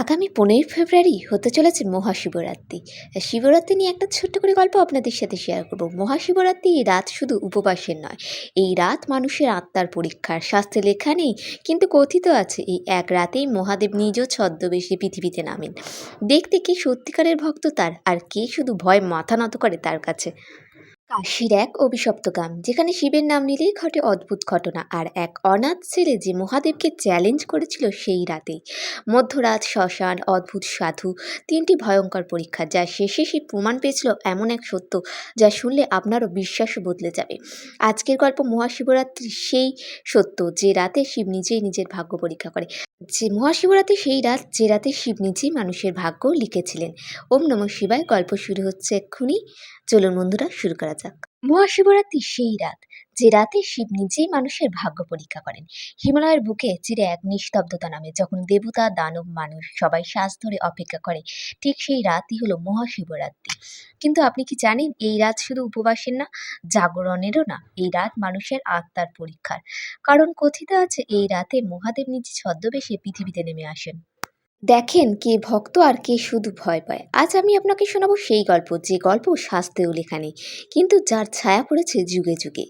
আগামী পনেরোই ফেব্রুয়ারি হতে চলেছে মহাশিবরাত্রি। শিবরাত্রি নিয়ে একটা ছোট্ট করে গল্প আপনাদের সাথে শেয়ার করব। মহাশিবরাত্রি এই রাত শুধু উপবাসের নয়, এই রাত মানুষের আত্মার পরীক্ষার শাস্ত্রে লেখা নেই, কিন্তু কথিত আছে এই এক রাতেই মহাদেব নিজ ছদ্মবেশে পৃথিবীতে নামেন। দেখতে কে সত্যিকারের ভক্ত তার, আর কে শুধু ভয় মাথা নত করে তার কাছে? কাশীর এক অভিশপ্ত গ্রাম যেখানে শিবের নাম নিলেই ঘটে অদ্ভুত ঘটনা আর এক অনাথ ছেলে যে মহাদেবকে চ্যালেঞ্জ করেছিল সেই রাতেই। মধ্যরাত, শ্মশান, অদ্ভুত সাধু, তিনটি ভয়ঙ্কর পরীক্ষা, যা শেষে সে প্রমাণ পেয়েছিল এমন এক সত্য, যা শুনলে আপনারও বিশ্বাসও বদলে যাবে। আজকের গল্প মহাশিবরাত্রি সেই সত্য, যে রাতে শিব নিজেই নিজের ভাগ্য পরীক্ষা করে। যে মহাশিবরাত্রি সেই রাত, যে রাতে শিব নিজেই মানুষের ভাগ্য লিখেছিলেন। ওম নম শিবায়, গল্প শুরু হচ্ছে এক্ষুনি। চলুন বন্ধুরা, শুরু করা যাক। মহাশিবরাত্রি সেই রাত, যে রাতে শিব নিজেই মানুষের ভাগ্য পরীক্ষা করেন। হিমালয়ের বুকে চিরে এক নিস্তব্ধতা নামে, যখন দেবতা, দানব, মানুষ সবাই শ্বাস ধরে অপেক্ষা করে, ঠিক সেই রাতই হলো মহাশিবরাত্রি। কিন্তু আপনি কি জানেন, এই রাত শুধু উপবাসের না, জাগরণেরও না, এই রাত মানুষের আত্মার পরীক্ষার। কারণ কথিত আছে, এই রাতে মহাদেব নিজে ছদ্মবেশে পৃথিবীতে নেমে আসেন। দেখেন কে ভক্ত আর কে শুধু ভয় পায়। আজ আমি আপনাকে শোনাবো সেই গল্প, যে গল্প শাস্ত্রেও লেখা নেই, কিন্তু যার ছায়া পড়েছে যুগে যুগে।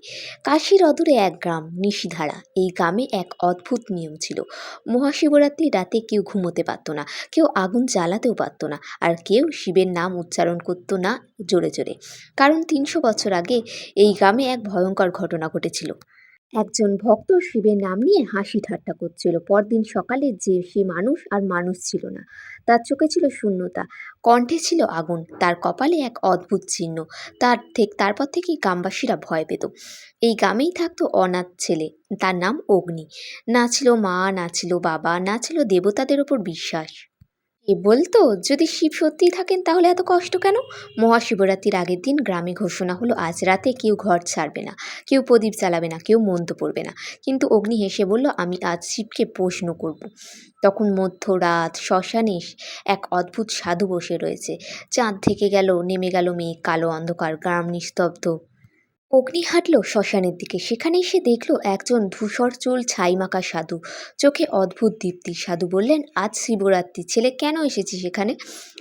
কাশীর অদূরে এক গ্রাম, নিশিধারা, এই গ্রামে এক অদ্ভুত নিয়ম ছিল। মহাশিবরাত্রি রাতে কেউ ঘুমোতে পারতো না, কেউ আগুন জ্বালাতেও পারতো না, আর কেউ শিবের নাম উচ্চারণ করতো না জোরে জোরে। কারণ তিনশো বছর আগে এই গ্রামে এক ভয়ঙ্কর ঘটনা ঘটেছিল। একজন ভক্ত শিবের নাম নিয়ে হাসি ঠাট্টা করছিল। পরদিন সকালে যে সে মানুষ আর মানুষ ছিল না। তার চোখে ছিল শূন্যতা, কণ্ঠে ছিল আগুন, তার কপালে এক অদ্ভুত চিহ্ন। তার থেকে, তারপর থেকেই গ্রামবাসীরা ভয় পেত। এই গ্রামেই থাকতো অনাথ ছেলে। তার নাম অগ্নি। না ছিল মা, না ছিল বাবা, না ছিল দেবতাদের ওপর বিশ্বাস। এ বলতো, যদি শিব সত্যিই থাকেন, তাহলে এত কষ্ট কেন? মহাশিবরাত্রির আগের দিন গ্রামে ঘোষণা হলো, আজ রাতে কেউ ঘর ছাড়বে না, কেউ প্রদীপ চালাবে না, কেউ মন্ত্র পড়বে না। কিন্তু অগ্নি হেসে বলল, আমি আজ শিবকে প্রশ্ন করব। তখন মধ্যরাত শ্মশানে এক অদ্ভুত সাধু বসে রয়েছে। চাঁদ থেকে গেল, নেমে গেল মেয়ে কালো অন্ধকার, গ্রাম নিস্তব্ধ। অগ্নি হাঁটল শ্মশানের দিকে। সেখানেই সে দেখল একজন ধূসর চুল ছাইমাখা সাধু। চোখে অদ্ভুত দীপ্তি। সাধু বললেন, আজ শিবরাত্রি। ছেলে কেন এসেছি সেখানে?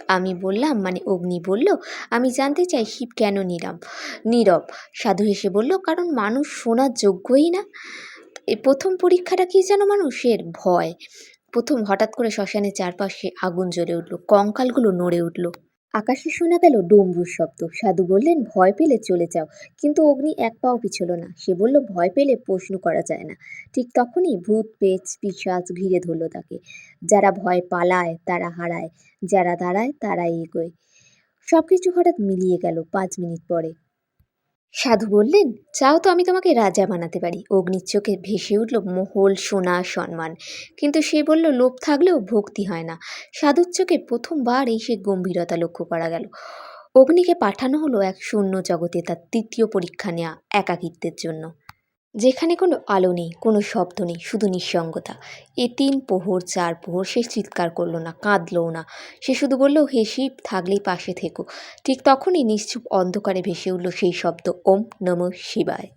আমি বললাম মানে অগ্নি বলল, আমি জানতে চাই শিব কেন নীরব নীরব। সাধু হেসে বলল, কারণ মানুষ শোনার যোগ্যই না। এই প্রথম পরীক্ষাটা কী যেন মানুষের? ভয়। প্রথম হঠাৎ করে শ্মশানের চারপাশে আগুন জ্বলে উঠল, কঙ্কালগুলো নড়ে উঠল। আকাশে শোনা গেল ডমরুর শব্দ। সাধু বললেন, ভয় পেলে চলে যাও। কিন্তু অগ্নি এক পাও পিছল না। সে বলল, ভয় পেলে প্রশ্ন করা যায় না। ঠিক তখনই ভূত, পেচ, পিশাচ ঘিরে ধরলো তাকে। যারা ভয় পালায়, তারা হারায়। যারা দাঁড়ায়, তারা এগোয়। সব কিছু হঠাৎ মিলিয়ে গেল পাঁচ মিনিট পরে। সাধু বললেন, চাও তো আমি তোমাকে রাজা বানাতে পারি। অগ্নির চোখে ভেসে উঠল মহল, সোনা, সম্মান। কিন্তু সে বলল, লোভ থাকলেও ভক্তি হয় না। সাধুর চোখে প্রথমবার এই সে গম্ভীরতা লক্ষ্য করা গেল। অগ্নিকে পাঠানো হলো এক শূন্য জগতে তার তৃতীয় পরীক্ষা নেওয়া একাকিত্বের জন্য। যেখানে কোনো আলো নেই, কোনো শব্দ নেই, শুধু নিঃসঙ্গতা। এ তিন পোহর, চার পোহর, সে চিৎকার করল না, কাঁদলও না। সে শুধু বলল, হে শিব, থাকলেই পাশে থেকো। ঠিক তখনই নিশ্চুপ অন্ধকারে ভেসে উঠল সেই শব্দ, ওম নম শিবায়।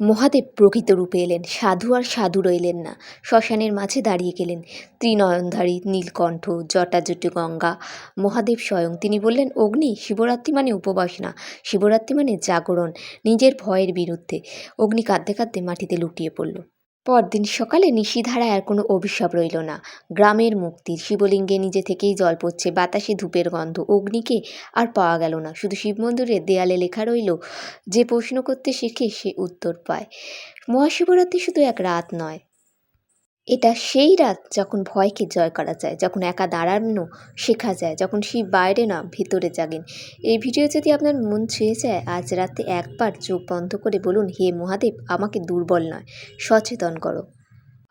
মহাদেব প্রকৃত রূপে এলেন, সাধু আর সাধু রইলেন না। শ্মশানের মাঝে দাঁড়িয়ে গেলেন, ত্রিনয়নধারী, নীলকণ্ঠ, জটাজটি গঙ্গা। মহাদেব স্বয়ং, তিনি বললেন, অগ্নি, শিবরাত্রি মানে উপবাস না, শিবরাত্রি মানে জাগরণ, নিজের ভয়ের বিরুদ্ধে। অগ্নি কাঁদতে কাঁদতে মাটিতে লুটিয়ে পড়ল। পরদিন সকালে নিশিধারায় আর কোনো অভিশাপ রইল না। গ্রামের মুক্তির শিবলিঙ্গে নিজে থেকেই জল পড়ছে, বাতাসে ধূপের গন্ধ, অগ্নিকে আর পাওয়া গেল না। শুধু শিব মন্দিরের দেয়ালে লেখা রইল, যে প্রশ্ন করতে শেখে সে উত্তর পায়। মহাশিবরাত্রি শুধু এক রাত নয় এটা সেই রাত যখন ভয়কে জয় করা যায়, যখন একা দাঁড়ানো শেখা যায়, যখন সেই বাইরে না ভেতরে জাগেন। এই ভিডিও যদি আপনার মন ছুঁয়ে যায়, আজ রাতে একবার চোখ বন্ধ করে বলুন, হে মহাদেব, আমাকে দুর্বল নয়, সচেতন করো।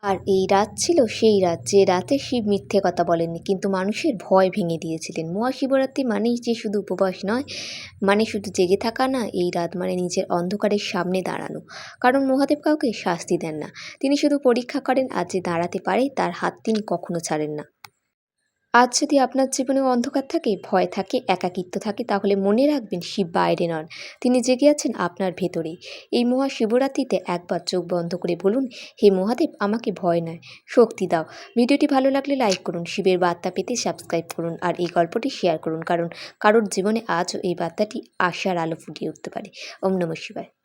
আর এই রাত ছিল সেই রাত, যে রাতে শিব মিথ্যে কথা বলেননি, কিন্তু মানুষের ভয় ভেঙে দিয়েছিলেন। মহাশিবরাত্রি মানেই যে শুধু উপবাস নয় মানে শুধু জেগে থাকা না, এই রাত মানে নিজের অন্ধকারের সামনে দাঁড়ানো। কারণ মহাদেব কাউকে শাস্তি দেন না। তিনি শুধু পরীক্ষা করেন, আর যে দাঁড়াতে পারে, তার হাত তিনি কখনো ছাড়েন না। আজ যদি আপনার জীবনেও অন্ধকার থাকে, ভয় থাকে, একাকিত্ব থাকে, তাহলে মনে রাখবেন শিব বাইরে নন। তিনি জেগে আছেন আপনার ভেতরেই। এই মহাশিবরাত্রিতে একবার চোখ বন্ধ করে বলুন, হে মহাদেব, আমাকে ভয় নয়, শক্তি দাও। ভিডিওটি ভালো লাগলে লাইক করুন, শিবের বার্তা পেতে সাবস্ক্রাইব করুন আর এই গল্পটি শেয়ার করুন, কারণ কারোর জীবনে আজও এই বার্তাটি আশার আলো ফুটিয়ে উঠতে পারে। ওম নমঃ শিবায়।